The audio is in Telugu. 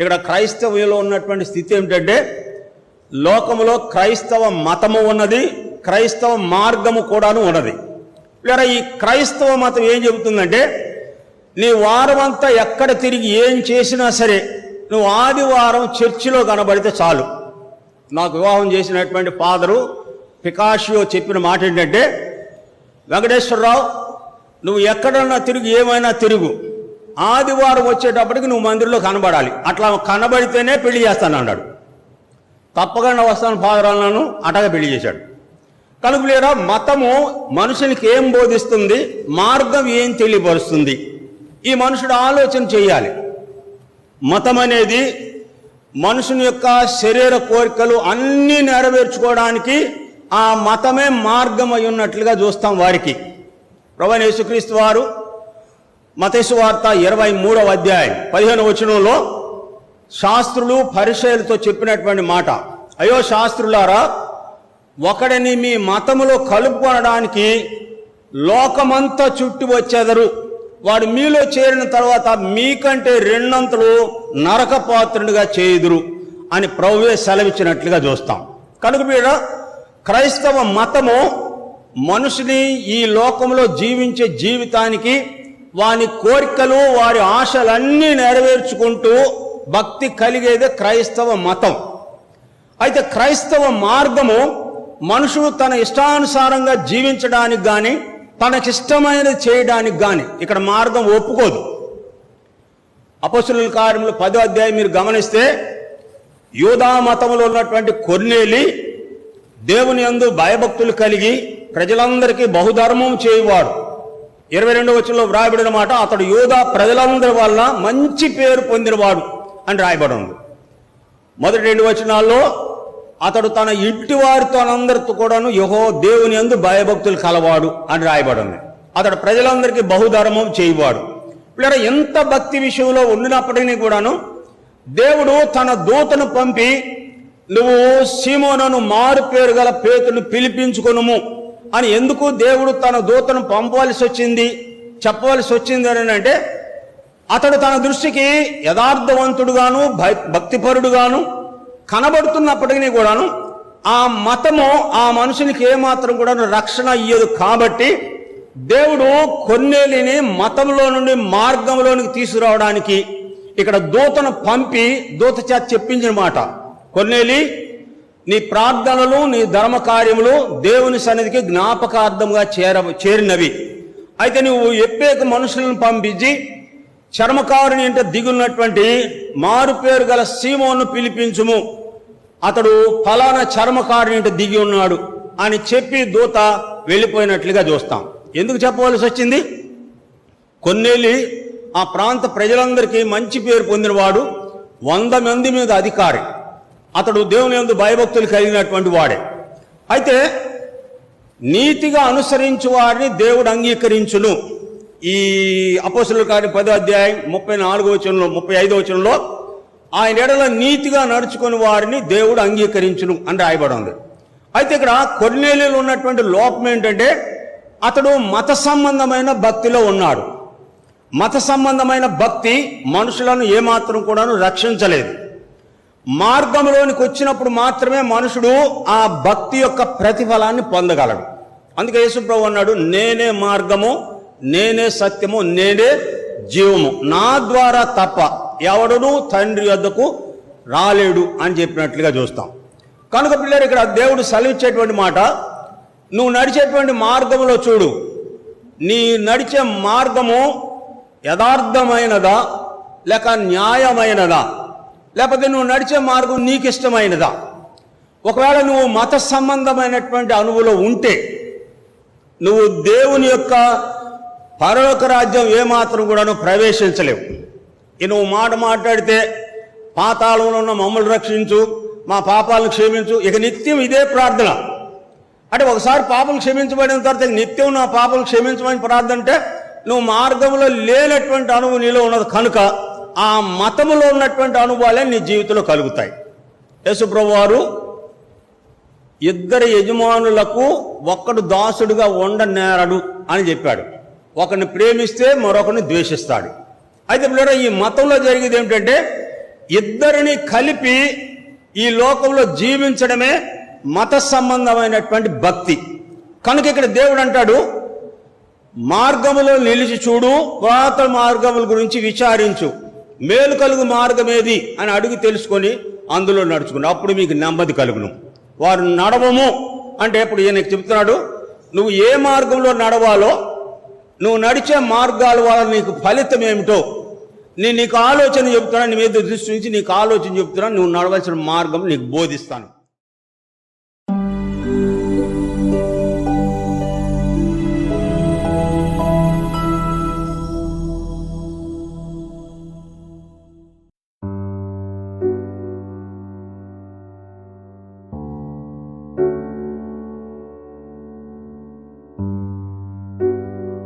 ఇక్కడ క్రైస్తవులో ఉన్నటువంటి స్థితి ఏమిటంటే లోకములో క్రైస్తవ మతము ఉన్నది క్రైస్తవ మార్గము కూడాను ఉన్నది. లేదా ఈ క్రైస్తవ మతం ఏం చెబుతుందంటే నీ వారమంతా ఎక్కడ తిరిగి ఏం చేసినా సరే నువ్వు ఆదివారం చర్చిలో కనబడితే చాలు. నాకు వివాహం చేసినటువంటి ఫాదరు పికాషియో చెప్పిన మాట ఏంటంటే వెంకటేశ్వరరావు నువ్వు ఎక్కడన్నా తిరిగి ఏమైనా తిరుగు. ఆదివారం వచ్చేటప్పటికి నువ్వు మందిరంలో కనబడాలి. అట్లా కనబడితేనే పెళ్ళి చేస్తాను అన్నాడు. తప్పకుండా వస్తాను ఫాదర్ అన్నాను అటగా పెళ్ళి చేశాడు. కనుక లేరా మతము మనుషునికి ఏం బోధిస్తుంది? మార్గం ఏం తెలియపరుస్తుంది? ఈ మనుషుడు ఆలోచన చేయాలి. మతం అనేది మనుషుని యొక్క శరీర కోరికలు అన్నీ నెరవేర్చుకోవడానికి ఆ మతమే మార్గం అయి ఉన్నట్లుగా చూస్తాం వారికి. ప్రభు యేసుక్రీస్తు వారు మతేసు వార్త ఇరవై మూడవ అధ్యాయం పదిహేను వచనంలో శాస్త్రులు పరిచయలతో చెప్పినటువంటి మాట. అయ్యో శాస్త్రులారా ఒకడిని మీ మతములో కలుపుకొనడానికి లోకమంతా చుట్టి వచ్చేదరు. వాడు మీలో చేరిన తర్వాత మీకంటే రెండంతలు నరకపాత్రునిగా చేయుదురు అని ప్రభువే సెలవిచ్చినట్లుగా చూస్తాం. కనుక మీరు క్రైస్తవ మతము మనుషుని ఈ లోకంలో జీవించే జీవితానికి వాని కోరికలు వారి ఆశలన్నీ నెరవేర్చుకుంటూ భక్తి కలిగేదే క్రైస్తవ మతం. అయితే క్రైస్తవ మార్గము మనుషుడు తన ఇష్టానుసారంగా జీవించడానికి కానీ తనకిష్టమైనది చేయడానికి కానీ ఇక్కడ మార్గం ఒప్పుకోదు. అపసుల కార్యములు పదో అధ్యాయం మీరు గమనిస్తే యూదా మతంలో ఉన్నటువంటి కొన్నేలి దేవుని యందు భయభక్తులు కలిగి ప్రజలందరికీ బహుధర్మం చేయువాడు. ఇరవై రెండవ వచనంలో వ్రాయబడిన మాట అతడు యోధ ప్రజలందరి వలన మంచి పేరు పొందినవాడు అని రాయబడి ఉంది మొదటి రెండు వచనాల్లో అతడు తన ఇంటి వారితో అందరితో కూడాను యహో దేవుని అందు భయభక్తులు కలవాడు అని రాయబడి ఉంది అతడు ప్రజలందరికీ బహుధర్మం చేయవాడు. పిల్లల ఎంత భక్తి విషయంలో ఉండినప్పటికీ కూడాను దేవుడు తన దూతను పంపి నువ్వు సీమోనను మారు పేరు గల పేతును పిలిపించుకొనుము. అని ఎందుకు దేవుడు తన దూతను పంపవలసి వచ్చింది? చెప్పవలసి వచ్చింది అని అంటే అతడు తన దృష్టికి యథార్థవంతుడుగాను భ- భక్తిపరుడుగాను కనబడుతున్నప్పటికీ కూడాను ఆ మతము ఆ మనుషునికి ఏమాత్రం కూడా రక్షణ ఇయ్యదు కాబట్టి దేవుడు కొన్నేలిని మతంలో నుండి మార్గంలోనికి తీసుకురావడానికి ఇక్కడ దూతను పంపి దూత చేత చెప్పించిన మాట. కొన్నేలి నీ ప్రార్థనలు నీ ధర్మ కార్యములు దేవుని సన్నిధికి జ్ఞాపకార్థంగా చేర చేరినవి. అయితే నువ్వు ఎప్పేక మనుషులను పంపించి చర్మకారుని ఇంట దిగున్నటువంటి మారు పేరు గల సీమోను పిలిపించుము. అతడు ఫలానా చర్మకారుని ఇంట దిగి ఉన్నాడు అని చెప్పి దూత వెళ్ళిపోయినట్లుగా చూస్తాం. ఎందుకు చెప్పవలసి వచ్చింది? కొన్నేళ్ళి ఆ ప్రాంత ప్రజలందరికీ మంచి పేరు పొందినవాడు వంద మంది మీద అధికారి. అతడు దేవుని ఎందు భయభక్తులు కలిగినటువంటి వాడే. అయితే నీతిగా అనుసరించు వారిని దేవుడు అంగీకరించును. ఈ అపోసుల కానీ పదో అధ్యాయం ముప్పై నాలుగో వచనంలో ముప్పై ఐదో వచనంలో ఆయన ఎడల నీతిగా నడుచుకుని వారిని దేవుడు అంగీకరించును అని రాయబడి ఉంది. అయితే ఇక్కడ కొన్నేళ్ళు ఉన్నటువంటి లోపం ఏంటంటే అతడు మత సంబంధమైన భక్తిలో ఉన్నాడు. మత సంబంధమైన భక్తి మనుషులను ఏమాత్రం కూడాను రక్షించలేదు. మార్గంలోనికి వచ్చినప్పుడు మాత్రమే మనుషుడు ఆ భక్తి యొక్క ప్రతిఫలాన్ని పొందగలడు. అందుకే యేసుప్రభు అన్నాడు నేనే మార్గము నేనే సత్యము నేనే జీవము. నా ద్వారా తప్ప ఎవడను తండ్రి వద్దకు రాలేడు అని చెప్పినట్లుగా చూస్తాం. కనుక పిల్లలు ఇక్కడ దేవుడు సెలవిచ్చేటువంటి మాట నువ్వు నడిచేటువంటి మార్గంలో చూడు. నీ నడిచే మార్గము యథార్థమైనదా లేక న్యాయమైనదా? లేకపోతే నువ్వు నడిచే మార్గం నీకు ఇష్టమైనదా ఒకవేళ నువ్వు మత సంబంధమైనటువంటి అనువులో ఉంటే నువ్వు దేవుని యొక్క పరలోక రాజ్యం ఏమాత్రం కూడా నువ్వు ప్రవేశించలేవు. ఈ నువ్వు మాట మాట్లాడితే పాతాళంలో ఉన్న మమ్మల్ని రక్షించు మా పాపాలను క్షమించు ఇక నిత్యం ఇదే ప్రార్థన. అంటే ఒకసారి పాపం క్షమించబడిన తర్వాత నిత్యం నా పాపలు క్షమించమని ప్రార్థన అంటే నువ్వు మార్గంలో లేనటువంటి అనువు నీలో ఉన్నది కనుక ఆ మతములో ఉన్నటువంటి అనుభవాలే నీ జీవితంలో కలుగుతాయి. యేసుప్రభు వారు ఇద్దరు యజమానులకు ఒక్కడు దాసుడుగా ఉండనేరడు అని చెప్పాడు. ఒకరిని ప్రేమిస్తే మరొకరిని ద్వేషిస్తాడు. అయితే పిల్లరా ఈ మతంలో జరిగేది ఏమిటంటే ఇద్దరిని కలిపి ఈ లోకంలో జీవించడమే మత సంబంధమైనటువంటి భక్తి. కనుక ఇక్కడ దేవుడు అంటాడు మార్గములో నిలిచి చూడు పురాతన మార్గముల గురించి విచారించు. మేలు కలుగు మార్గం ఏది అని అడిగి తెలుసుకొని అందులో నడుచుకుని అప్పుడు మీకు నెమ్మది కలుగును. వారు నడవము అంటే ఇప్పుడు ఈయనకి చెప్తున్నాడు నువ్వు ఏ మార్గంలో నడవాలో నువ్వు నడిచే మార్గాల వల్ల నీకు ఫలితం ఏమిటో నేను నీకు ఆలోచన చెప్తున్నా నీ మీద దృష్టి నుంచి నీకు ఆలోచన చెప్తున్నా నువ్వు నడవలసిన మార్గం నీకు బోధిస్తాను.